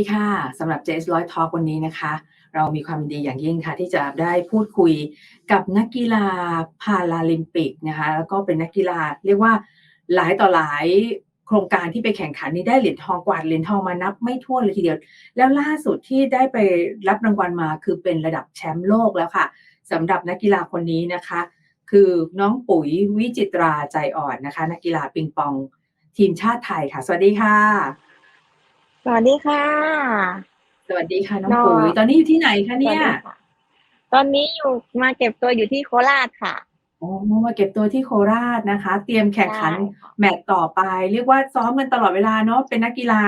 ดีค่ะสำหรับ Jazz ร้อยทอ l k วันนี้นะคะ เรามีความดีอย่างยิ่งค่ะ ที่จะได้พูดคุยกับนักกีฬาพาราลิมปิกนะคะ แล้วก็เป็นนักกีฬาเรียกว่าหลายต่อหลายโครงการที่ไปแข่งขันนี้ได้เหรียญทองกวาดเหรียญทองมานับไม่ถ้วนเลยทีเดียว แล้วล่าสุดที่ได้ไปรับรางวัลมาคือเป็นระดับแชมป์โลกแล้วค่ะสำหรับนักกีฬาคนนี้นะคะ คือน้องปุ๋ยวิจิตราใจอ่อนนะคะ นักกีฬาปิงปองทีมชาติไทยค่ะ สวัสดีค่ะ สวัสดีค่ะ สวัสดีค่ะน้องน้องปุ๋ยตอนนี้อยู่ที่ไหนคะเนี่ยสวัสดีค่ะตอนนี้อยู่มาเก็บตัวอยู่ที่โคราชค่ะโอ้มาเก็บตัวที่โคราชนะคะ เตรียมแข่งขันใช่ค่ะแมตช์ต่อไป เรียกว่าซ้อมกันตลอดเวลาเนาะเป็นนักกีฬา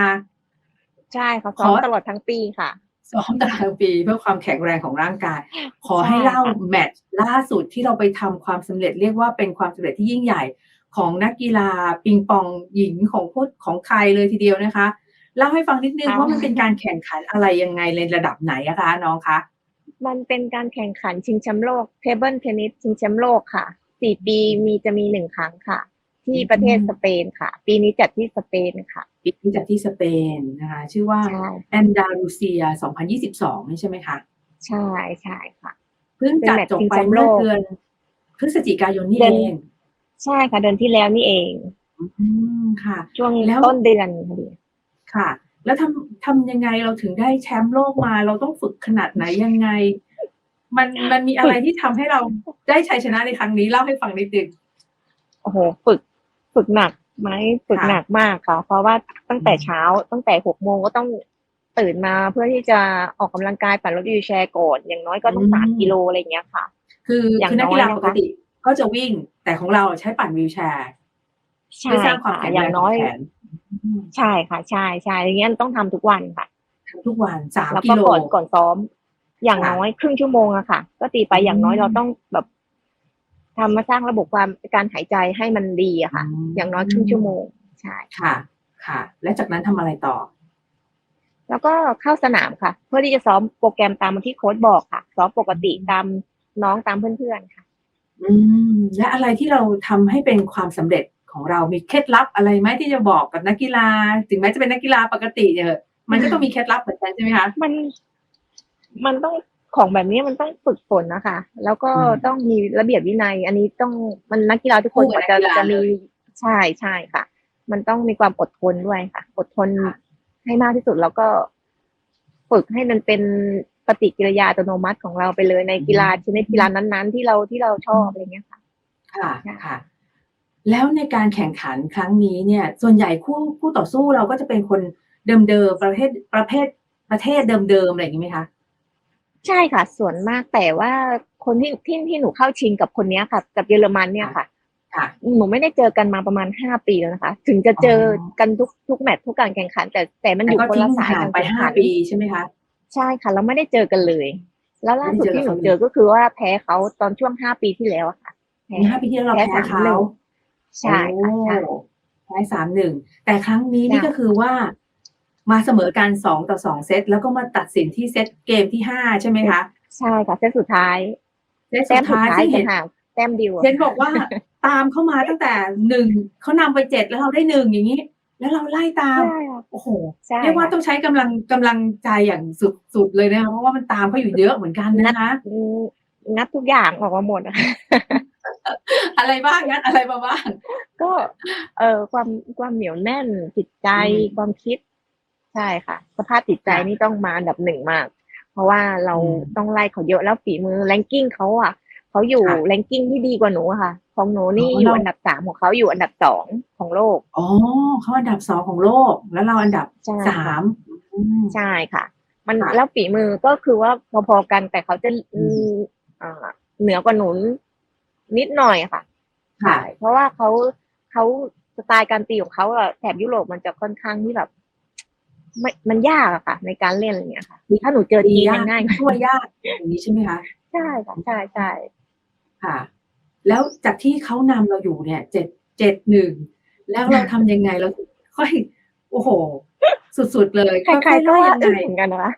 ใช่ค่ะขซ้ออมตลอดทั้งปีค่ะซ้อมตลอดทั้งปีเพื่อความแข็งแรงของร่างกาย ขอใช่ให้เล่าค่ะแมตช์ล่าสุดที่เราไปทำความสำเร็จ เรียกว่าเป็นความสำเร็จที่ยิ่งใหญ่ของนักกีฬาปิงปองหญิงของพูดของไทยเลยทีเดียวนะคะ เล่าให้ฟังนิดนึงว่ามันเป็นการแข่งขันอะไรยังไงในระดับไหนอะคะน้องคะมันเป็นการแข่งขันชิงแชมป์โลกเทเบิลเทนนิสชิงแชมป์โลกค่ะสี่ปีมีจะมีหนึ่งครั้งค่ะ ที่ประเทศสเปนค่ะ ปีนี้จัดที่สเปนค่ะปีนี้จัดที่สเปนนะคะ ชื่อว่าใช่แอนดาลูเซีย 2022 ใช่ไหมคะ ใช่ใช่ค่ะเพิ่งจัดจบไปเป็นแมตช์ชิงแชมป์โลเมื่อกเดือนพฤศจิกายนนี่เดืเออนงใช่ค่ะเดือนที่แล้วนี่เองอืมค่ะช่วงแล้วต้นเดือนพอดี ค่ะ แล้วทำทำยังไงเราถึงได้แชมป์โลกมา เราต้องฝึกขนาดไหนยังไง มันมันมีอะไรที่ทำให้เราได้ชัยชนะในครั้งนี้เล่าให้ฟังนิดนึงโอ้โหฝึกฝึกหนักไหมฝึกค่ะหนักมากค่ะ เพราะว่าตั้งแต่เช้าตั้งแต่หกโมงก็ต้องตื่นมาเพื่อที่จะออกกำลังกายปั่นรถวีลแชร์ก่อนอย่างน้อยก็ต้องสามกิโลอะไรอย่างเงี้ยค่ะ คืออย่างคือนักกีฬาน้อยนะคะปกติก็จะวิ่งแต่ของเราใช้ปั่นวีลแชร์ใช่เพื่อสร้างความค่ะแข็งอแรย่างงขน้อองยแขนอืม ใช่ค่ะ ใช่ใช่อย่างเงี้ยต้องทำทุกวันค่ะทำทุกวันสามแล้วกิก็โลก่อนก่อนซ้อม อย่างค่ะน้อยครึ่งชั่วโมงอะค่ะ ก็ตีไปอืมอย่างน้อยเราต้องแบบทำมาสร้างระบบความการหายใจให้มันดีอะค่ะมอย่างน้อยครึ่งชั่วโมงใช่ค่ะ ค่ะ และจากนั้นทำอะไรต่อ แล้วก็เข้าสนามค่ะ เพื่อที่จะซ้อมโปรแกรมตามที่โค้ชบอกค่ะ ซ้อมปกติตามน้องตามเพื่อนๆค่ะ อืมและอะไรที่เราทำให้เป็นความสำเร็จ ของเรามีเคล็ดลับอะไรไหมที่จะบอกกับนักกีฬา ถึงแม้จะเป็นนักกีฬาปกติเนี่ยมันก็ต้องมีเคล็ดลับเหมือนกันใช่ไหมคะมัน มันต้องของแบบนี้มันต้องฝึกฝนนะคะ แล้วก็อืมต้องมีระเบียบวินัย อันนี้ต้องมันนักกีฬาทุกคนคู่กับจะนักกีฬาจะมีเลยใช่ใช่ค่ะ มันต้องมีความอดทนด้วยค่ะ อดทนค่ะให้มากที่สุดแล้วก็ฝึกให้มันเป็นปฏิกิริยาอัตโนมัติของเราไปเลยในกีฬาชนิดกีฬานั้น ๆ ที่เราที่เราชอบอะไรเงี้ยค่ะ ค่ะค่ะค่ะ แล้วในการแข่งขันครั้งนี้เนี่ย ส่วนใหญ่คู่คู่ต่อสู้เราก็จะเป็นคนเดิมๆประเภทประเภทประเทศเดิมๆอะไรอย่างนี้ไหมคะใช่ค่ะ ส่วนมากแต่ว่าคนที่ที่ที่หนูเข้าชิงกับคนเนี้ยค่ะ กับเยอรมันเนี่ยค่ะค่ะหนูไม่ได้เจอกันมาประมาณห้าปีแล้วนะคะ ถึงจะเจอกันทุกทุกแมตช์ทุกการแข่งขัน แต่แต่มันอแต่ยู่ก็คนทิ้ละงสายห่างการไปแข่งห้าขันปีใช่ไหมคะใช่ค่ะ เราไม่ได้เจอกันเลย แล้วล่าสุดไม่ได้ที่เจหอนูกันเจอก็คือว่าแพ้เขาตอนช่วงห้าปีที่แล้วอะค่ะแพ้มีห้าปีที่แล้วเราแพ้แพ้สามหเขานึ่ง ใช่ค่ะใช่โอ้แพ้สามหนึ่งแต่ครั้งนี้นี่ใช่ก็คือว่า มาเสมอกันสองต่อสองเซตแล้วก็มาตัดสินที่เซตเกมที่ห้าใช่ไหมคะ ใช่ค่ะ เซตสุดท้ายเซตแต้สุมดสุดท้ายท้ายที่จะเห็นห่างแต้มเดียวอะเห็นบอกว่าตามเข้ามาตั้งแต่หนึ่งเขานำไปเจ็ดแล้วเราได้หนึ่งอย่างนี้ แล้วเราไล่ตามใช่ค่ะโอ้โหใช่เรียกว่าค่ะต้องใช้กำลังกำลังใจอย่างสุดสุดเลยนะคะเพราะว่ามันตามเขาอยู่เยอะเหมือนกันนะคะอืมงัดทุกอย่างออกมาหมด อะอะไรบ้างงั้นอะไรมาบ้าง ก็ เออความความเหนียวแน่นจิตใจอืมความคิด ใช่ค่ะ สภาพจิตใจค่ะนี่ต้องมาอันดับหนึ่งมาก เพราะว่าเราอืมต้องไล่เขาเยอะแล้วฝีมือแรงกิ้งเขาอะเขาอยู่ค่ะแรงกิ้งที่ดีกว่าหนูอะค่ะ ของหนูนี่อ๋ออยู่เราอันดับสามของเขาอยู่อันดับสองของโลกอ๋อเขาอันดับสองของโลก แล้วเราอันดับใช่สามอืมใช่ค่ะ มันค่ะแล้วฝีมือก็คือว่าพอๆกันแต่เขาจะอืมอืมอ่าเหนือกว่าหนู นิดหน่อยค่ะค่ะใช่เพราะว่าเขาเขาสไตล์การตีของเขาอะแถบยุโรปมันจะค่อนข้างที่แบบไม่มันยากอะค่ะ ในการเล่นอะไรเงี้ยค่ะถ้าหนูเจอทีมมันง่ายช่วยยากอย่างนี้ใช่ไหมคะใช่ค่ะใช่ใช่ค่ะ แล้วจากที่เขานำเราอยู่เนี่ยเจ็ดเจ็ดหนึ่งแล้วเราทำยังไงเราค่อยโอ้โห สุดๆเลยใครๆก็ค่อยๆยังยังอึ้งไงเหมือนกันนะคะ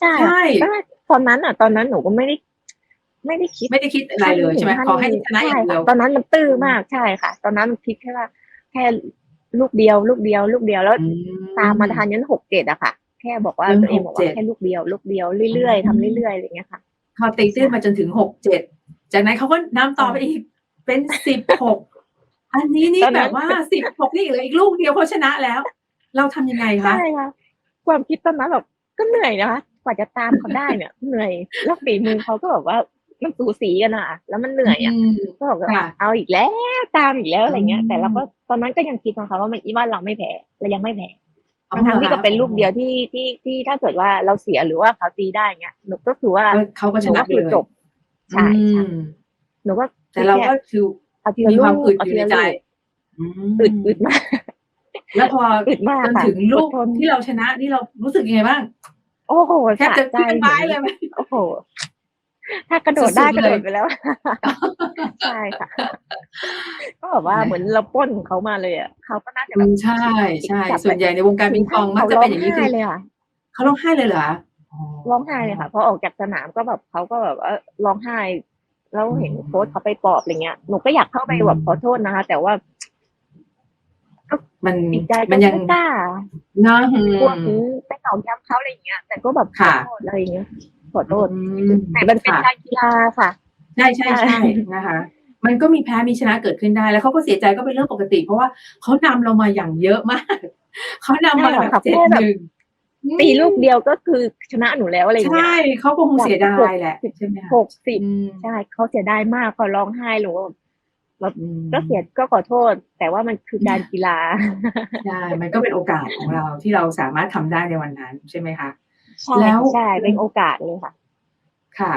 ใช่ใช่ก็ตอนนั้นอะ ตอนนั้นหนูก็ไม่ได้ ไม่ได้คิดไม่ได้คิดอะไรเลยใช่ไหมขอให้ชนะอย่างเดียวใช่ค่ะตอนนั้นมันตื้อมากใช่ค่ะ ตอนนั้นมันคิดแค่ว่า แค่ลูกเดียว ลูกเดียว ลูกเดียวแล้วอืตามมาทันยันหกเจ็ดอะค่ะ แค่บอกว่ายันตัวเองบอกว่า6-7แค่ลูกเดียว ลูกเดียวเรื่อยอืมๆทำเรื่อยๆอะไรเงี้ยค่ะพอตีตื้นมาจนถึงหกเจ็ดจากนั้นเขาก็นำต่อไปอีกเป็นสิบหกอันนี้นี่ตอนนั้แบนบว่าสิบหกนี่เหลืออีกลูกเดียวเขาชนะแล้ว เราทำยังไงคะใช่ค่ะความคิดตอนนั้นแบบก็เหนื่อยนะคะกว่าจะตามเขาได้เนี่ยเหนื่อยแล้วฝีมือเขาก็แบบว่า มันสูสีกันอะแล้วมันเหนื่อยอะมก็บอกว่าค่ะเอาอีกแล้วตามอีกแล้วอะไรเงี้ยอืมแต่เราก็ตอนนั้นก็ยังคิดนะคะว่ามันอีว่าเราไม่แพ้เรายังไม่แพ้อ๋อทั้งๆที่หรก็อคะเป็นลูกเดียวที่ที่ที่ถ้าเกิดว่าเราเสียหรือว่าเขาตีได้เงี้ยหนูก็คือว่าก็เขาก็หชนูนะก็คือเลยจบใช่อืใช่มหนูก็แต่เราก็คือเอาทีละมีลูความกอึดเอาอทียู่ในละใจลูกอืมอึดอึดมากแล้วพออึดมากจนค่ะถึงลูกอดทนที่เราชนะนี่เรารู้สึกยังไงบ้างโอ้โหแทบจะสใจขึ้นไม้เลยไหมโอ้โห ถ้ากระโดดได้สุกดๆระโดดเลยไปแล้ว ใช่ค่ะ ก็แบบว่าเหมือนเราปล้นของเขามาเลยอะเขาก็น่าจะอืแบบมใช่ใช่จับส่วนใหญ่ในวงการปิงปองมักจะเป็นอย่างนี้เขาคืร้อไห้เลยค่ะเขาร้องไห้เลยเหรออ๋อร้องไห้เลยค่ะพอออกจากสนามก็แบบเขาก็แบบว่าร้องไห้แล้วเห็นอืมโค้ชเขาไปปลอบอะไรเงี้ยหนูก็อยากเข้าไปแบบอืมขอโทษนะคะ แต่ว่ามันจิตใจมัก็นยังไม่กล้าเนาะอืกลัวมถึงไปตอกย้ำเขาอะไรอย่างเงี้ยแต่ก็แบบขอค่ะโทษอะไรอย่างเงี้ย ขอโทษอืมแต่มันเป็นค่ะการกีฬาค่ะใช่ใช่ใช่ใช่นะคะ มันก็มีแพ้มีชนะเกิดขึ้นได้ แล้วเขาก็เสียใจก็เป็นเรื่องปกติ เพราะว่าเขานำเรามาอย่างเยอะมาก เขานำมาแบบเจ็ดหนึ่งตีลูกเดียวก็คือชนะหนูแล้วอะไรอย่างเงี้ยใช่เขาก็คงเสียดายแหละใช่ไหมคะหกสิบอืมใช่เขาเสียดายมากเขาร้องไห้หนูว่าอืมก็เสียก็ขอโทษ แต่ว่ามันคือการกีฬาใช่มันก็เป็นโอกาสของเราที่เราสามารถทำได้ในวันนั้นใช่ไหมคะ ใช่แล้วใช่เป็นโอกาสเลยค่ะ ค่ะ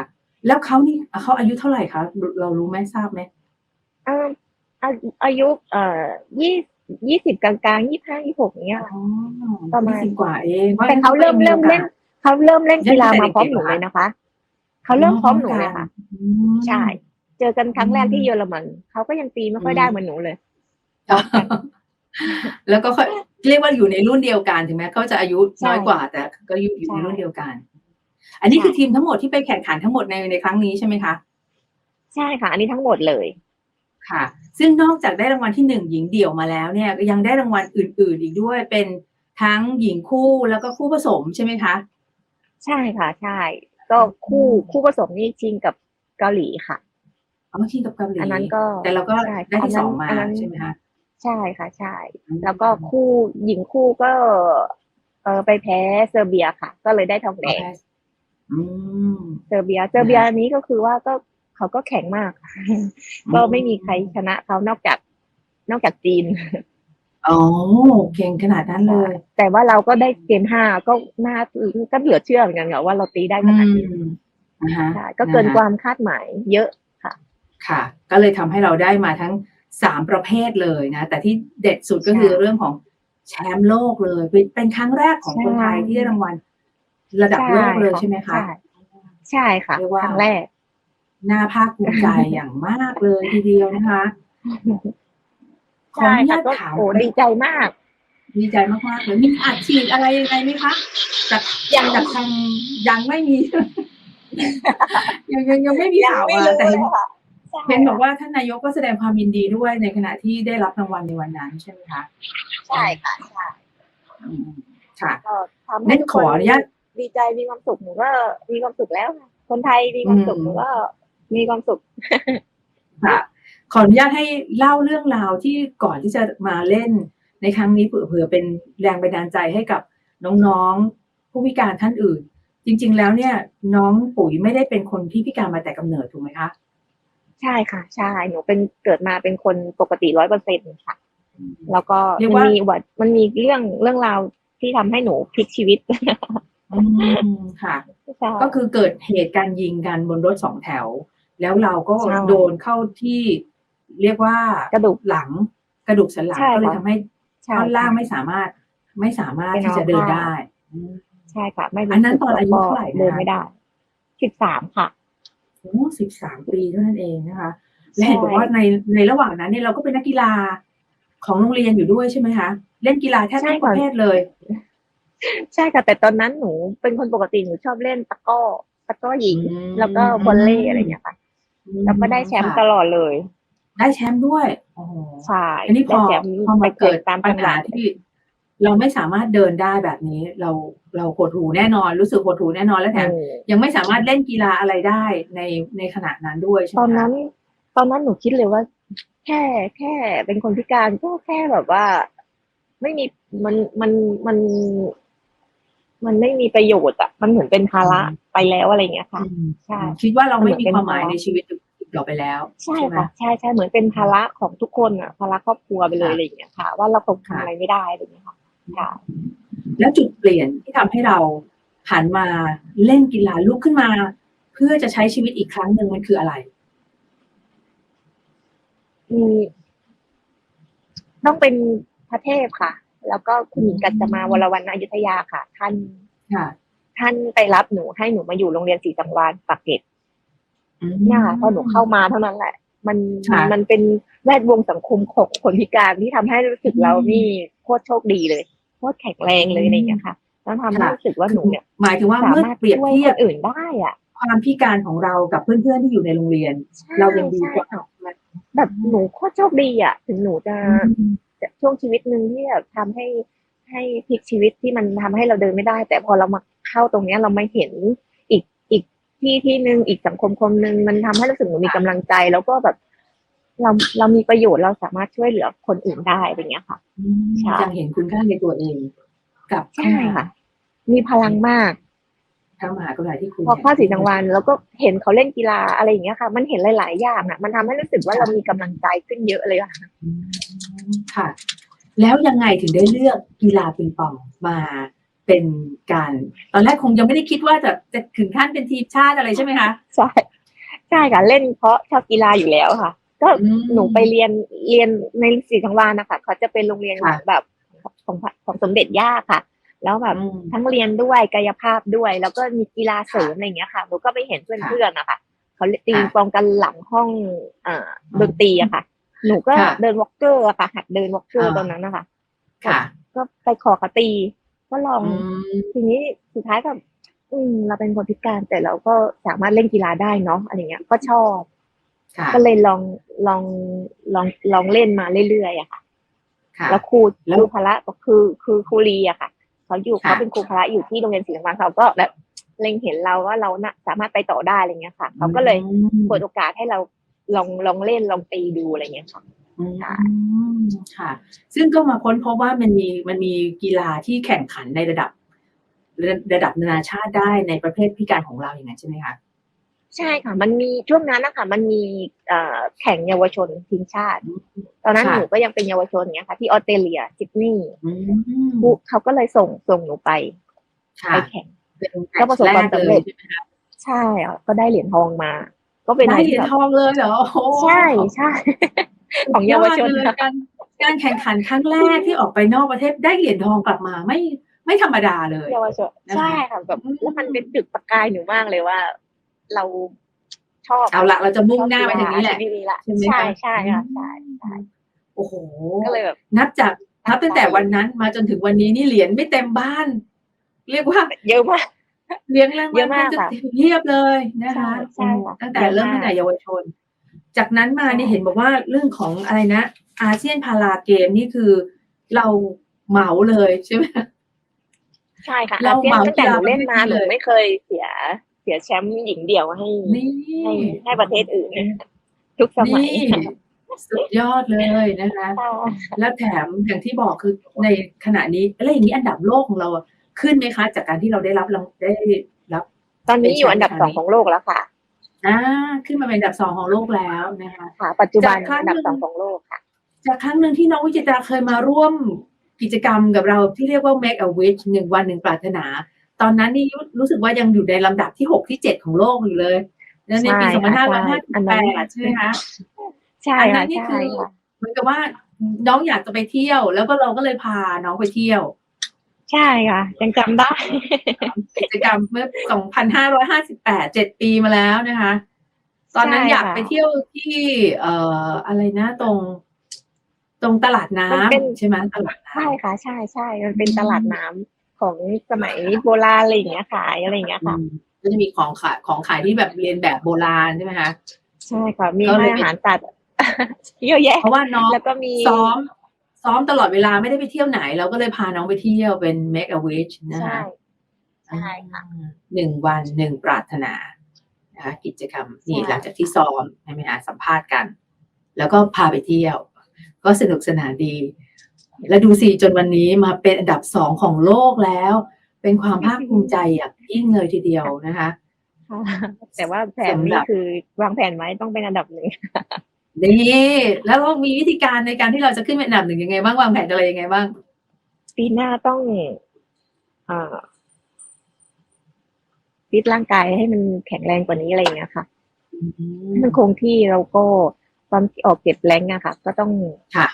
แล้วเขานี่เขาอายุเท่าไหร่คะเรารู้ไหมทราบไหมเอ่ออาอายุเอ่อยี่ยี่สิบกลางๆยี่ห้ายี่หกเนี้ยอ๋อประมาณยี่สิบกว่าเองแต่เขาเริ่มเริ่มเล่นเขาเริ่มเล่นกีฬามาพร้อมหนูเล่นตั้งแต่เด็กๆเหรอคะเลยนะคะเขาเริ่มพร้อมหนูเลยค่ะอืมใช่เจอกันครั้งแรกที่อืมเยอรมันเขาก็ยังตีไม่ค่อยอืมได้เหมือนหนูเลย แล้วก็ค่อยเรียกว่าอยู่ในรุ่นเดียวกันถึงแม้เขาจะอายุใช่น้อยกว่า แต่ก็อยู่อยู่ใช่ในรุ่นเดียวกัน อันนี้ใช่คือทีมทั้งหมดที่ไปแข่งขันทั้งหมดในในครั้งนี้ใช่ไหมคะใช่ค่ะ อันนี้ทั้งหมดเลยค่ะ ซึ่งนอกจากได้รางวัลที่หนึ่งหญิงเดี่ยวมาแล้วเนี่ยก็ยังได้รางวัลอื่น ๆ อีกด้วยเป็นทั้งหญิงคู่แล้วก็คู่ผสมใช่ไหมคะใช่ค่ะใช่ ก็คู่อืมคู่ผสมนี่ชิงกับเกาหลีค่ะอ๋อชิงกับเกาหลีอันนั้นก็แต่เราก็ใช่ได้ที่สองมาอันนั้นใช่ไหมคะ ใช่ค่ะใช่อืมแล้วก็คู่หญิงคู่ก็ เออไปแพ้เซอร์เบียค่ะ ก็เลยได้ทองแดงอืมเซอร์เบียเซอร์เบียอันนี้ก็คือว่าก็เขาก็แข็งมาก ก็ไม่มีใครชนะเขานอกจาก นอกจากจีนอ๋อเก่งขนาดนั้นเลย แต่ว่าเราก็ได้เกมห้าก็น่าก็เหลือเชื่อเหมือนกันค่ะว่าเราตีได้ขอืนาดนี้มนะคะใช่ก็เกินนะคะความคาดหมายเยอะค่ะก็เลยทำให้เราได้มาทั้ง สามประเภทเลยนะ แต่ที่เด็ดสุดก็คือใช่เรื่องของแชมป์โลกเลย เป็นเป็นครั้งแรกของคนไทยใช่ที่ได้รางวัลระดับโลกเลยใช่ไหมคะใช่ใช่ค่ะเรียกว่าครั้งแรกน่าภาคภูมิใจอย่างมากเลยทีเดียวนะคะขอใช่อนุค่ะญาตก็ถามโอ้ดีใจมาก ดีใจมากๆเลยมีอัดฉีดอะไรยังไงไหมคะจากยังจากทางยังไม่มี ยังยังยังไม่มีข่าวมาแต่ เห็นเห็นบอกว่าท่านนายกก็แสดงความยินดีด้วยในขณะที่ได้รับรางวัลในวันนั้นใช่ไหมคะใช่ค่ะใช่อืมค่ะก็ทำให้นั่นทุกขคออนุญาตดีใจมีความสุขหนูก็มีความสุขแล้วค่ะคนไทยมีความสุขอืมหนูก็มีความสุขค่ะขออนุญาตให้เล่าเรื่องราวที่ก่อนที่จะมาเล่นในครั้งนี้เผื่อๆเป็นแรงบันดาลใจให้กับน้องๆผู้พิการท่านอื่น จริง ๆ แล้วเนี่ย น้องปุ๋ยไม่ได้เป็นคนที่พิการมาแต่กำเนิดถูกไหมคะ ใช่ค่ะ ใช่ หนูเป็นเกิดมาเป็นคนปกติร้อยเปอร์เซ็นต์ค่ะ แล้วก็เรียกมันว่ามีวัดมันมีเรื่องเรื่องราวที่ทำให้หนูพลิกชีวิตอืมค่ะใช่ก็คือเกิดเหตุการณ์ยิงกันบนรถสองแถว แล้วเราก็ใช่โดนเข้าที่เรียกว่ากระดูกหลัง กระดูกสันหลังใช่ก็เลยค่ะทำให้ใช่ท่อนล่างไม่สามารถไม่สามารถเป็นที่จะเดินอัมพาตได้อืมใช่ค่ะ ไม่รู้อันนั้นสึกตอนอายุแล้วก็เท่าไหร่นะคะเดินไม่ได้สิบสามค่ะ โอ้สิบสามปีเท่านั้นเองนะคะ และเห็นบอกว่าในในระหว่างนั้นเนี่ยเราก็เป็นนักกีฬาของโรงเรียนอยู่ด้วยใช่ไหมคะ เล่นกีฬาแทบใช่ทุกปค่ะระเภทเลย ใช่ค่ะ แต่ตอนนั้นหนูเป็นคนปกติหนูชอบเล่นตะกร้อตะกร้อหญิงอืมแล้วก็วอลเลย์อะไรอย่างเงี้ยค่ะแล้วก็ได้แชมป์ตค่ะลอดเลย ได้แชมป์ด้วยโอ้โหใช่อันนี้พได้อแชมป์พอไปมาแข่เกิงดตามปัญจังหหาวัดที่ เราไม่สามารถเดินได้แบบนี้ เราเราหดหูแน่นอนรู้สึกหดหูแน่นอนและแถมเออยังไม่สามารถเล่นกีฬาอะไรได้ในในขณะนั้นด้วยใช่ไหมตอนคะนั้น ตอนนั้นหนูคิดเลยว่า แค่แค่เป็นคนพิการก็แค่แบบว่า ไม่มีมันมันมัน มันไม่มีประโยชน์อะมันเหมือนเป็นภาระไปแล้วอะไรอย่างเงี้ยค่ะอืมใช่คิดว่าเราไม่มีเหมือนเป็นความหมายภาระในชีวิตอีกต่อไปแล้ว ใช่ไหมค่ะใช่ใช่เหมือนเป็นภาระของทุกคนอะภาระครอบครัวไปเลยค่ะอะไรอย่างเงี้ยค่ะ ว่าเราคงค่ะทำอะไรไม่ได้อะไรอย่างเงี้ยค่ะ ค่ะ แล้วจุดเปลี่ยนที่ทำให้เราหันมาเล่นกีฬาลุกขึ้นมา เพื่อจะใช้ชีวิตอีกครั้งหนึ่งมันคืออะไรอืมต้องเป็นพระเทพค่ะ แล้วก็คุณหญิงกัจจมาวรวรรณอยุธยาค่ะ ท่านค่ะ ท่านไปรับหนูให้หนูมาอยู่โรงเรียนศรีสังวาลปากเกร็ดอืมเนี่ยค่ะพอหนูเข้ามาเท่านั้นแหละ มันค่ะมันเป็นแวดวงสังคมของคนพิการที่ทำให้รู้สึกอืมเรานี่โคตรโชคดีเลย โคตรแข็งแรงเลยอืมอะไรอย่างเงี้ยค่ะแล้วทำให้ค่ะรู้สึกว่าหนูเนี่ยหมายถึงว่าสาเมื่อมารถเปรียบช่วยเทีคยบนอื่นได้อะความพิการของเรากับเพื่อนๆที่อยู่ในโรงเรียนใช่เรายังดีใช่กว่าค่ะแบบหนูโคตรโชคดีอะ ถึงหนูจะอืมจะช่วงชีวิตหนึ่งที่แบบทำให้ให้พลิกชีวิตที่มันทำให้เราเดินไม่ได้ แต่พอเรามาเข้าตรงเนี้ยเราไม่เห็นอีกอีกที่ที่หนึ่งอีกสังคมคนหนึ่งมันทำให้รู้สึกหนูมีกำลังใจ แล้วก็แบบ เราเรามีประโยชน์เราสามารถช่วยเหลือคนอื่นได้อะไรเงี้ยค่ะอืมใช่ยังเห็นคุณค่าในตัวเองกับใช่ค่ะ มีพลังมากพระมหากรุณาธิคุณพอเข้าสีจังหวันแล้วก็เห็นเขาเล่นกีฬาอะไรอย่างเงี้ยค่ะ มันเห็นหลาย ๆ อย่างอะ มันทำให้รู้สึกว่าเรามีกำลังใจขึ้นเยอะเลยค่ะอืมค่ะ แล้วยังไงถึงได้เลือกกีฬาปิงปองมาเป็นการ ตอนแรกคงยังไม่ได้คิดว่าจะจะถึงขั้นเป็นทีมชาติอะไรใช่ไหมคะใช่ใช่ค่ะเล่นเพราะชอบกีฬาอยู่แล้วค่ะ ก็อืมหนูไปเรียนเรียนในศรีสังวานนะคะเขาจะเป็นโรงเรียนขค่ะองแบบของของสมเด็จย่าค่ะ แล้วแบบอืมทั้งเรียนด้วยกายภาพด้วย แล้วก็มีกีฬาเสริมอะไรอย่างเงี้ยค่ะหนูก็ไปเห็นเพื่อนๆนะคะเขาตีค่ะปองกันหลังห้องเอ่อดนตรีอะค่ะ หนูก็ค่ะเดินวอล์กเกอร์อะค่ะ หัดเดินวอล์กเกอร์อ่าตอนนั้นนะคะค่ะก็ไปขอเขาตี ก็ลองอืมทีนี้สุดท้ายก็ อืมเราเป็นคนพิการแต่เราก็สามารถเล่นกีฬาได้เนาะอะไรเงี้ย ก็ชอบค่ะ ก็เลยลองลองลองลองเล่นมาเรื่อยๆอะค่ะค่ะแล้วครูแล้วครูพละก็คือคือครูลีอะค่ะเขาอยู่ค่ะเขาเป็นครูพละอยู่ที่โรงเรียนศรีสังวาลเขาก็แบบเล็งเห็นเราว่าเราน่ะสามารถไปต่อได้อะไรเงี้ยค่ะเขาก็เลยอืมเปิดโอกาสให้เราลองลองเล่นลองตีดูอะไรเงี้ยค่ะอืมค่ะค่ะ ซึ่งก็มาค้นพบว่ามันมีมันมีกีฬาที่แข่งขันในระดับ ระระดับนานาชาติได้ในประเภทพิการของเราอย่างนั้นใช่ไหมคะ ใช่ค่ะ มันมีช่วงนั้นนะคะมันมีเอ่อแข่งเยาวชนทีมชาติ ตอนนั้นค่ะ หนูก็ยังเป็นเยาวชนเนี้ยค่ะ ที่ออสเตรเลียซิดนีย์อืมครูเขาก็เลยส่งส่งหนูไปค่ะ ไปแข่ง เป็นก็ประสบความสำเร็จแกลยใช่ไหมคะใช่อะก็ได้เหรียญทองมา ก็เป็นอะได้ไรเหรีที่ยญแบบทองเลยเหรอโอ้โหใช่ใช่ ของเยาวชนสุดยอดเลยการการแข่งขันครั้งแรกที่ออกไปนอกประเทศได้เหรียญทองกลับมาไม่ไม่ธรรมดาเลย เยาวชนนะคะใช่ค่ะแบบอืม แล้วมันเป็นจุดประกายหนูมากเลยว่า เราชอบเอาละเราจะมุ่งหน้าไปทางนี้แหละชอบกีฬชดนี้ละใช่ไหมใช่คะใช่ค่ะใช่ใช่โอ้โหก็เลยแบบนับจากนับตั้งแต่วันนั้นมาจนถึงวันนี้นี่เหรียญไม่เต็มบ้าน เรียกว่า เยอะมากเลี้ยงรางเยวัลอะมากจะค่ะเทียบเลยนะคะใช่ใช่ค่ะตั้งแต่เยอะมากเริ่มตั้งแต่เยาวชน จากนั้นมานี่ใช่เห็นบอกว่าเรื่องของอะไรนะ อาเซียนพาราเกมนี่คือเราเหมาเลยใช่ไหมใช่ค่ะเราอาเซียนเหมาตั้งแต่หนูเล่นมากีฬาประเภทนี้หเลนูยไม่เคยเสียเสียแชมป์หญิงเดี่ยวให้นี่ให้ให้ประเทศอื่นนะทุกสมัยนี่สุดยอดเลยนะคะใช่แล้วแถมอย่างที่บอกคือในขณะนี้แล้วอย่างนี้อันดับโลกของเราอะขึ้นไหมคะ จากการที่เราได้รับรางได้รับ ตอนนี้อยู่อันดับเป็นแชมป์สองของโลกแล้วค่ะอ่าขึ้นมาเป็นอันดับสองของโลกแล้วนะคะค่ะ ปัจจุบันจากครั้งอันดับหนึ่งสองของโลกค่ะ จากครั้งหนึ่งที่น้องวิจิตราเคยมาร่วมกิจกรรมกับเราที่เรียกว่า make a wish หนึ่งวันหนึ่งปรารถนา ตอนนั้นนี่รู้รู้สึกว่ายังอยู่ในลำดับที่หกที่เจ็ดของโลกอยู่เลยแล้วในปีใช่สองพันห้าร้อยห้าค่ะสิบใช่แปอันนั้นดใช่ไหมคะใช่อันนั้ค่ะนนี่ใช่คือค่ะเหมือนกับว่าน้องอยากจะไปเที่ยว แล้วก็เราก็เลยพาน้องไปเที่ยว ใช่ค่ะ ยังจำได้กิจกรรมเมื่อ2,558 7ปีมาแล้วนะคะ ตอนนั้นใช่อยากค่ะไปเที่ยวที่ เอ่ออะไรนะตรงตรงตลาดน้มันเป็นำใช่ไหมตลาดน้ใช่ค่ะ ใช่ใช่มันเป็นอืมตลาดน้ำ ของสมัยโบราณอะไรอย่างเงี้ยขายอะไรอย่างเงี้ยำค่ะอืมก็จะมีของขายของขายที่แบบเรียนแบบโบราณใช่ไหมคะใช่ค่ะมีก็เลยให้อาหารสัตว์เยอะแยะเพราะว่าน้องแล้วก็มีซ้อม ซ้อมตลอดเวลาไม่ได้ไปเที่ยวไหน เราก็เลยพาน้องไปเที่ยวเป็น make a wish นะใช่คะใช่ค่ะอ่าหนึ่งวันหนึ่งปรารถนานะคะกิจกรรมนี่ใช่หลังจากที่ซ้อมให้ไหมคะสัมภาษณ์กัน แล้วก็พาไปเที่ยว ก็สนุกสนานดี แล้วดูสิจนวันนี้มาเป็นอันดับสองของโลกแล้ว เป็นความภาคภูมิใจอย่างยิ่งเลยทีเดียวนะคะค่ะแต่ว่าแผนสำหนี่รับคือวางแผนไว้ต้องเป็นอันดับหนึ่งนี่แล้วเรามีวิธีการในการที่เราจะขึ้นเป็นอันดับหนึ่งยังไงบ้างวางแผนอะไรยังไงบ้าง ปีหน้าต้องเอ่อฟิตร่างกายให้มันแข็งแรงกว่านี้อะไรอย่างเงี้ยค่ะให้มันคงที่แล้วก็ตอนที่ออกเก็บแรงอะค่ะ ก็ต้องค่ะ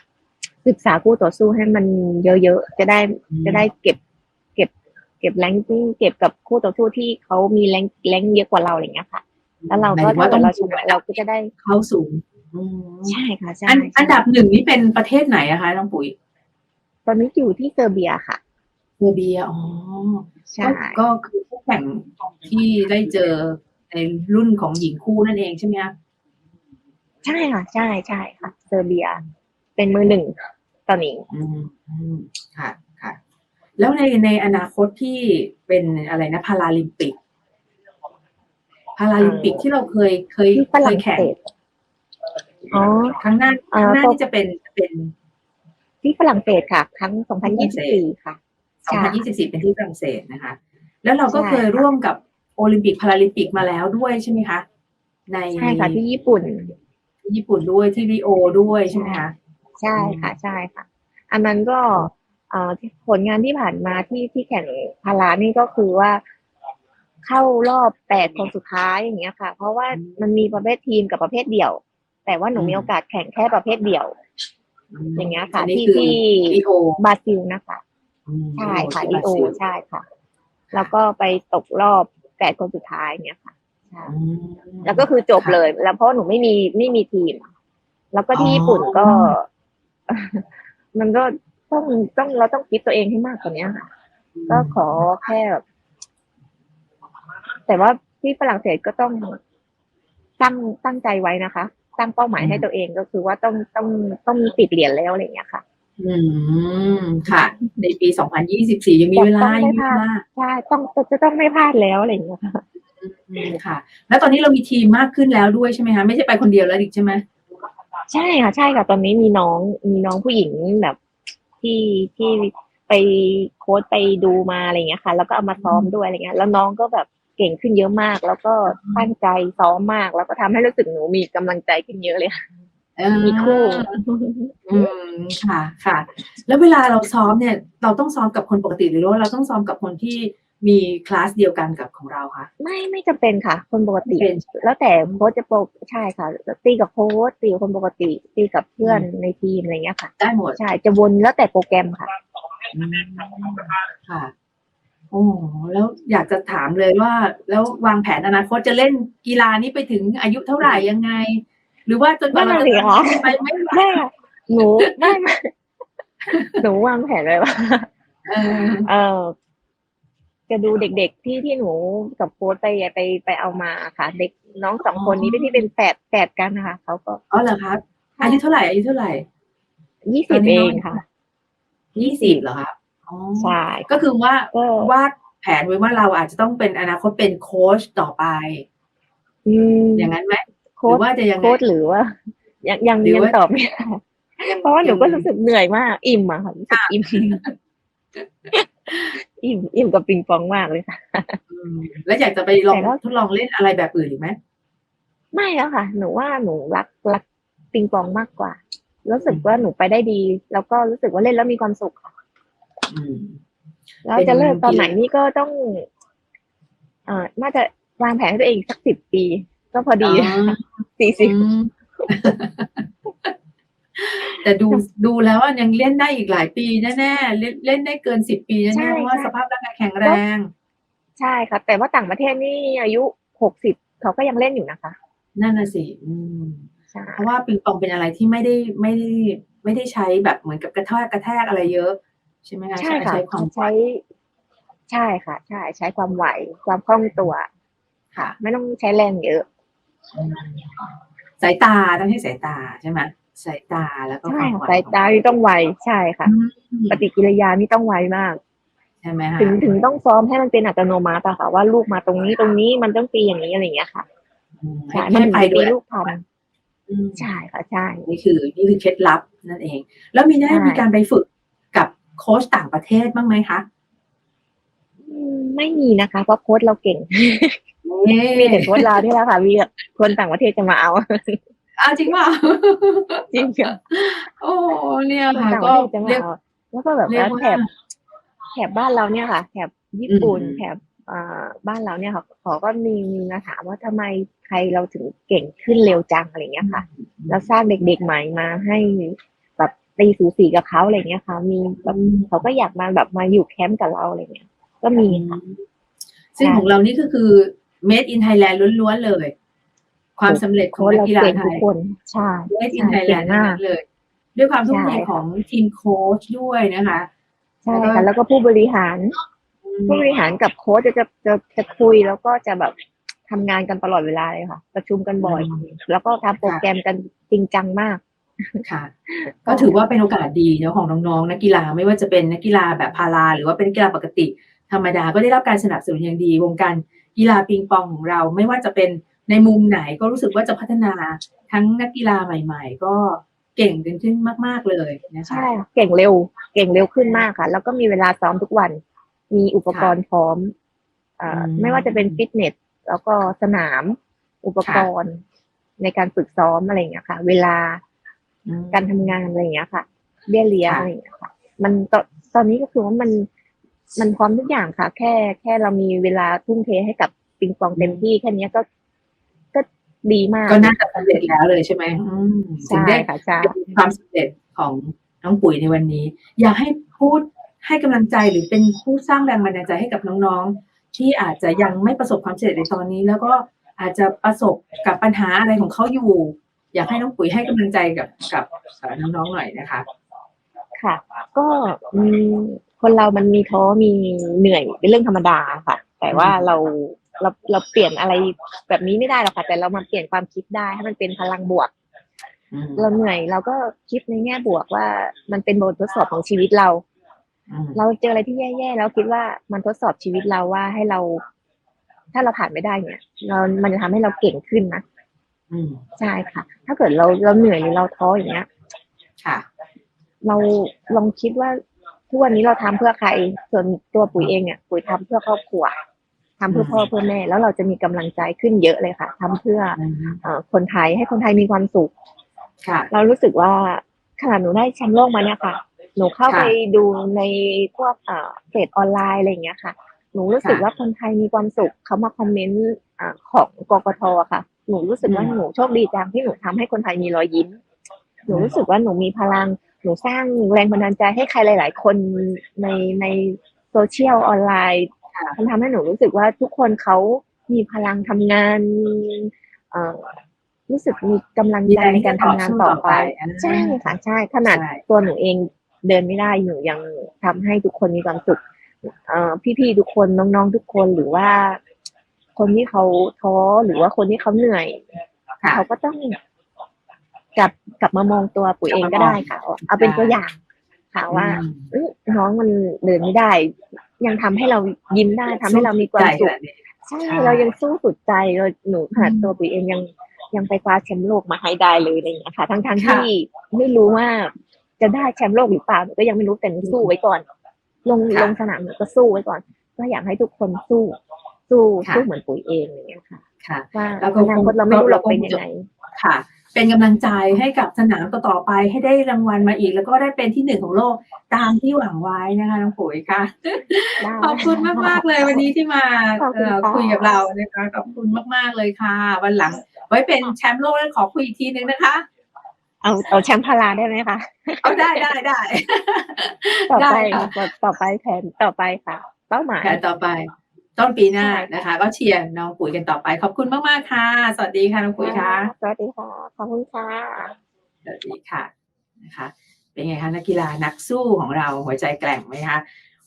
ศึกษาคู่ต่อสู้ให้มันเยอะๆ จะได้จะได้เก็บ เก็บ เก็บแรงเก็บกับคู่ต่อสู้ที่เขามีแรงแรงเยอะกว่าเราอะไรอย่างเงี้ยค่ะ แล้วเราหมายก็ถึงว่าถ้าต้เกิองดเราชนะเราก็จะได้เข้าสูงอืมใช่ค่ะใช่อันใช่อันดับหนึ่งนี่เป็นประเทศไหนอะคะน้องปุ๋ย ตอนนี้อยู่ที่เซอร์เบียค่ะเซอร์เบียอ๋อใช่ก็ก็คือผู้แข่งที่ได้เจอในรุ่นของหญิงคู่นั่นเองใช่ไหมคะใช่ค่ะ ใช่ใช่ค่ะเซอร์เบีย เป็นมือหนึ่ง ตอนนี้อืมอืมค่ะค่ะ แล้วในในอนาคตที่เป็นอะไรนะพาราลิมปิกพาราลิมปิกที่เราเคยเคยที่ฝเครั่ยงแข่งเศสอ๋อครั้งหน้าเอ่คอรั้งหน้าก็นี่จะเป็นเป็น ที่ฝรั่งเศสค่ะ ครั้ง 2024 ค่ะใช่2024 เป็นที่ฝรั่งเศสนะคะ แล้วเราก็ใช่เคยค่ะร่วมกับโอลิมปิกพาราลิมปิกมาแล้วด้วยใช่ไหมคะ ในใช่ค่ะที่ญี่ปุ่น ที่ญี่ปุ่นด้วยที่ริโอด้วยใช่ไหมคะ ใช่ค่ะใช่ค่ะ อันนั้นก็เอ่อที่ผลงานที่ผ่านมาที่ที่แข่งพารานี่ก็คือว่าเข้ารอบแปดคนสุดท้ายอย่างเงี้ยค่ะ เพราะว่ามันมีประเภททีมกับประเภทเดี่ยว แต่ว่าหนูอืมมีโอกาสแข่งแค่ประเภทเดี่ยว อย่างเงี้ยค่ะอันนี้ที่คือที่ริโอบราซิลนะคะอืมใช่ค่ะที่ดีโอบราซิลใช่ค่ะ แล้วก็ไปตกรอบแปดคนสุดท้ายเนี้ยค่ะใช่อืมแล้วก็คือจบค่ะเลย แล้วเพราะหนูไม่มีไม่มีทีม แล้วก็ที่อ๋อญี่ปุ่นก็ มันก็ต้องต้องเราต้องคิดตัวเองให้มากกว่านี้ค่ะ ก็ขอแค่แบบแต่ว่าที่ฝรั่งเศสก็ต้องตั้งตั้งใจไว้นะคะ ตั้งเป้าหมายให้ตัวเองก็คือว่าต้องต้องต้องมีติดเหรียญแล้วอะไรอย่างเงี้ยค่ะ อืมค่ะ ในปี2024ยังมีเวลาต้องไม่ยังมีพลาเวดลาใช่ต้องจะต้องไม่พลาดแล้วอะไรอย่างเงี้ยค่ะอืมค่ะ แล้วตอนนี้เรามีทีมมากขึ้นแล้วด้วยใช่ไหมคะไม่ใช่ไปคนเดียวแล้วอีกใช่ไหม ใช่ค่ะ ใช่ค่ะ ตอนนี้มีน้องมีน้องผู้หญิงแบบที่ที่ไปโค้ชไปดูมาอะไรอย่างเงี้ยค่ะ แล้วก็เอามาซ้อมด้วยอะไรเงี้ย แล้วน้องก็แบบเก่งขึ้นเยอะมาก แล้วก็ตั้งใจซ้อมมาก แล้วก็ทำให้รู้สึกหนูมีกำลังใจขึ้นเยอะเลยค่ะเออมีคู่อืมค่ะค่ะ แล้วเวลาเราซ้อมเนี่ย เราต้องซ้อมกับคนปกติหรือว่าเราต้องซ้อมกับคนที่ มีคลาสเดียวกันกับของเราคะ ไม่ไม่จำเป็นค่ะ คนปกติเป็นแล้วแต่โค้ชจะโปรใช่ค่ะตีกับโค้ชตีกับคนปกติ ตีกับเพื่อนในทีมอะไรเงี้ยค่ะ ได้หมดใช่จะวนแล้วแต่โปรแกรมค่ะ อืมค่ะ โอ้แล้วอยากจะถามเลยว่า แล้ววางแผนอนาคตจะเล่นกีฬานี้ไปถึงอายุเท่าไหร่ยังไง หรือว่าจนกว่าเราจะนั่นน่ะสิคะ ไปไม่ไหวไม่ค่ะหนูไม่ไม่หนูวางแผนไว้ว่า เออ เออ จะดูเด็กๆที่ที่หนูกับโค้ชไปไปไปเอามาค่ะ เด็กน้องสองคนนี้ที่เป็นแฝดแฝดกันนะคะเขาก็อ๋อเหรอครับอายุเท่าไหร่อายุเท่าไหร่ยี่ตสิอบนนี้เอน้องงค่ะยี่สิบเหรอครับอ๋อใช่ก็คือว่าก็วาดแผนไว้ว่าเราอาจจะต้องเป็นอนาคตเป็นโค้ชต่อไปอืมอย่างนั้นไหมหโค้รืชอว่าจะยังไงโค้ชหรือว่า ยังยังหรือยังว่าตอบไม่ได้ยังเพราะว่าหนูก็ยังรู้สึกเหนื่อยมาก อิ่มอะค่ะรู้สึกอิ่ม อิ่มอิ่มกับปิงปองมากเลยค่ะอืมแล้วอยากจะไปลองแต่ว่าทดลองเล่นอะไรแบบอื่นหรือไหมไม่แล้วค่ะ หนูว่าหนูรักรักปิงปองมากกว่า รู้สึกว่าหนูไปได้ดี แล้วก็รู้สึกว่าเล่นแล้วมีความสุขค่ะอืมแล้วเป็นจะเลิกตอนกีฬาไหนนี่ก็ต้อง เอ่อน่าจะวางแผนให้ตัวเองสักสิบปี ก็พอดีอ๋อสี่สิบอืม แต่ดูดูแล้วอะยังเล่นได้อีกหลายปีแน่ๆเล่นเล่นได้เกินสิบปีใช่แน่ๆเพราะว่าใช่สภาพร่างกายแข็งแรง ใช่ค่ะ แต่ว่าต่างประเทศนี่อายุหกสิบเขาก็ยังเล่นอยู่นะคะ นั่นน่ะสิอืมใช่เพราะว่าปิงปองเป็นอะไรที่ไม่ได้ไม่ได้ไม่ได้ใช้แบบเหมือนกับกระแทกกระแทกอะไรเยอะ ใช่ไหมคะใช่ค่ะใช้ความไวใช้ ใช่ค่ะ ใช่ใช้ความไหวความคล่องตัว ค่ะ ไม่ต้องใช้แรงเยอะอืมสายตาต้องให้สายตาใช่ไหม สายตาแล้วก็ใช่ความค่ะไวสายตานี่ต้องไวใช่ค่ะอืมปฏิกิริยานี่ต้องไวมากใช่ไหมคะถึงถึงต้องซ้อมให้มันเป็นอัตโนมัติอะค่ะว่าลูกมาตรงนี้ตรงนี้มันต้องตีอย่างนี้อะไรอย่างเงี้ยค่ะอืมใช่ให้มันให้ถึงไปจะด้ตีวยลูกทันอืมใช่ค่ะใช่นี่คือนี่คือเคล็ดลับนั่นเอง แล้วมีได้ใช่มีการไปฝึกกับโค้ชต่างประเทศบ้างไหมคะอืมไม่มีนะคะ เพราะโค้ชเราเก่งนี่มีแต่โค้ชเราที่แหละค่ะมีแบบคนต่างประเทศจะมาเอา อ้าวจริงเปล่าจริงค่ะโอ้เนี่ยคนค่ะต่างปก็ระเทศจะมาเรียกเอาแล้วก็แบบเรียกว่าว่าแถบแถบบ้านเราเนี่ยค่ะแถบญี่ปุ่นอืมแถบอ่าบ้านเราเนี่ยค่ะเขาก็มีมีมาถามว่าทำไมใครเราถึงเก่งขึ้นเร็วจังอะไรอย่างเงี้ยค่ะ แล้วสร้างเด็กๆใหม่มาให้แบบตีสูสีกับเขาอะไรเงี้ยค่ะมีแบบเขาก็อยากมาแบบมาอยู่แคมป์กับเราอะไรเงี้ย ก็มีค่ะซึ่งใช่ของเรานี่ก็คือ made in Thailand ล้วนๆเลย ความสำเร็จของโค้ชนักเรากีฬาเก่งไททุกยคนใช่ made ใช่ in Thailand เก่งมากทั้งนั้นเลย ด้วยความทุ่มเทใช่ค่ะของทีมโค้ชด้วยนะคะใช่แล้วก็ค่ะแล้วก็ผู้บริหารอืมผู้บริหารกับโค้ชจะจะจะจะคุยแล้วก็จะแบบทำงานกันตลอดเวลาเลยค่ะ ประชุมกันบ่อย แล้วก็ทำโปรแกรมกันจริงจังมากค่ะ ก็ถือว่าเป็นโอกาสดีเนาะของน้องๆนักกีฬาไม่ว่าจะเป็นนักกีฬาแบบพาราหรือว่าเป็นนักกีฬาปกติ ธรรมดาก็ได้รับการสนับสนุนอย่างดี วงการกีฬาปิงปองของเรา ไม่ว่าจะเป็น ในมุมไหนก็รู้สึกว่าจะพัฒนาทั้งนักกีฬาใหม่ ๆ ก็เก่งกันขึ้นมาก ๆเลยนะคะ ใช่ค่ะเก่งเร็ว เก่งเร็วขึ้นมากค่ะ แล้วก็มีเวลาซ้อมทุกวัน มีอุปกรณ์พร้อมเอ่ออมไม่ว่าจะเป็นฟิตเนส แล้วก็สนาม อุปกรณ์ในการฝึกซ้อมอะไรอย่างเงี้ยค่ะ เวลาอืมการทำงานอะไรอย่างเงี้ยค่ะ เบี้ยเลี้ยงค่ะอะไรอย่างเงี้ยค่ะ มันตอนตอนนี้ก็คือว่ามันมันพร้อมทุกอย่างค่ะ แค่แค่เรามีเวลาทุ่มเทให้กับปิงปองเต็มที่แค่เนี้ยก็ก็ ดีมาก ก็น่าจะสำเร็จแล้วเลยใช่ไหมอืมถึงใช่ได้ค่ะใช่เป็นความสำเร็จของน้องปุ๋ยในวันนี้ อยากให้พูดให้กำลังใจหรือเป็นผู้สร้างแรงบันดาลใจให้กับน้องๆ ที่อาจจะยังไม่ประสบความสำเร็จในตอนนี้ แล้วก็อาจจะประสบกับปัญหาอะไรของเขาอยู่ อยากให้น้องปุ๋ยให้กำลังใจกับกับเอ่อน้องๆหน่อยนะคะ ค่ะ ก็อืมคนเรามันมีท้อมีเหนื่อยเป็นเรื่องธรรมดาค่ะ แต่ว่าเรา เราเราเปลี่ยนอะไรแบบนี้ไม่ได้หรอกค่ะแต่เรามาเปลี่ยนความคิดได้ให้มันเป็นพลังบวกอืมเราเหนื่อยเราก็คิดในแง่บวกว่ามันเป็นบททดสอบของชีวิตเราอืมเราเจออะไรที่แย่ๆแล้วคิดว่ามันทดสอบชีวิตเราว่าให้เรา ถ้าเราผ่านไม่ได้เนี่ย เรามันจะทำให้เราเก่งขึ้นนะอืมใช่ค่ะ ถ้าเกิดเราเราเหนื่อยหรือเราท้ออย่างเงี้ย ค่ะ เราลองคิดว่าทุกวันนี้เราทำเพื่อใครส่วนตัวปุ๋ยเองเนี่ยปุ๋ยทำเพื่อครอบครัว ทำเพื่อพ่อเพื่อแม่ แล้วเราจะมีกำลังใจขึ้นเยอะเลยค่ะทำเพื่ออืมเอ่อคนไทยให้คนไทยมีความสุขค่ะ เรารู้สึกว่าขนาดหนูได้แชมป์โลกมาเนี่ยค่ะ หนูเข้าค่ะไปดูในพวกเอ่อเพจออนไลน์อะไรอย่างเงี้ยค่ะ หนูรู้สึกค่ะว่าคนไทยมีความสุขเขามาคอมเมนต์อ่าของกกทอะค่ะ หนูรู้สึกว่าอืมหนูโชคดีจังที่หนูทำให้คนไทยมีรอยยิ้ม หนูรู้สึกว่าหนูมีพลัง หนูสร้างแรงบันดาลใจให้ใครหลาย ๆ คนในในโซเชียลออนไลน์ค่ะ มันทำให้หนูรู้สึกว่าทุกคนเขามีพลังทำงานมีเอ่อรู้สึกมีกำลังใจในการทำงานต่อไปใช่ค่ะใช่ขนาดใช่ตัวหนูเองเดินไม่ได้หนูยังทำให้ทุกคนมีความสุขเอ่อพี่ๆทุกคนน้องๆทุกคนหรือว่า คนที่เขาท้อหรือว่าคนที่เขาเหนื่อยค่ะเขาก็ต้องกลับกลับมามองตัวปุ๋ยเองก็ได้ค่ะ เอาเป็นตัวอย่างค่ะว่าอืมเอ้ยน้องมันเดินไม่ได้ ยังทำให้เรายิ้มได้ทำให้เรามีความสุขใจขนดนี้ใช่ใช่เรายังสู้สุดใจเราหนูขนาดอืมตัวปุ๋ยเองยังยังไปคว้าแชมป์โลกมาให้ได้เลยอะไรอย่างเงี้ยค่ะทั้งทค่ะที่ไม่รู้ว่าจะได้แชมป์โลกหรือเปล่าหนูก็ยังไม่รู้แต่หนูสู้ไว้ก่อน ลงค่ะลงสนามหนูก็สู้ไว้ก่อน ก็อยากให้ทุกคนสู้ สู้ค่ะสู้เหมือนปุ๋ยเองอย่างเงี้ยค่ะ ค่ะว่าแล้วก็อนาคตเราไม่รู้หรอกเราก็เป็นยังไงค่ะ เป็นกำลังใจให้กับสนามต่อๆไปให้ได้รางวัลมาอีก แล้วก็ได้เป็นที่หนึ่งของโลกตามที่หวังไว้นะคะน้องปุ๋ยค่ะได้ขอบคุณมากๆเลยวันนี้ที่มาขอบคุณเอ่อค่ะคุยกับเรานะคะขอบคุณมาก ๆเลยค่ะ วันหลัง ไว้เป็นแชมป์โลกแล้วขอคุยอีกทีนึงนะคะ เอาเอาแชมป์พาราได้ไหมคะเอาได้ได้ได้ต่อไปได้ค่ะต่อต่อไปแผนต่อไปค่ะ เป้าหมายแผนต่อไป ต้นปีหน้าใช่ค่ะนะคะ ก็เชียร์น้องปุ๋ยกันต่อไป ขอบคุณมากๆค่ะ สวัสดีค่ะน้องปุ๋ยค่ะ สวัสดีค่ะ ขอบคุณค่ะ สวัสดีค่ะนะคะ เป็นไงคะนักกีฬานักสู้ของเราหัวใจแกร่งไหมคะ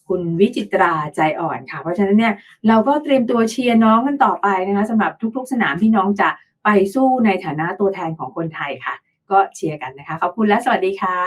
คุณวิจิตราใจอ่อนค่ะ เพราะฉะนั้นเนี่ยเราก็เตรียมตัวเชียร์น้องกันต่อไปนะคะสำหรับทุกๆสนามที่น้องจะไปสู้ในฐานะตัวแทนของคนไทยค่ะ ก็เชียร์กันนะคะ ขอบคุณและสวัสดีค่ะ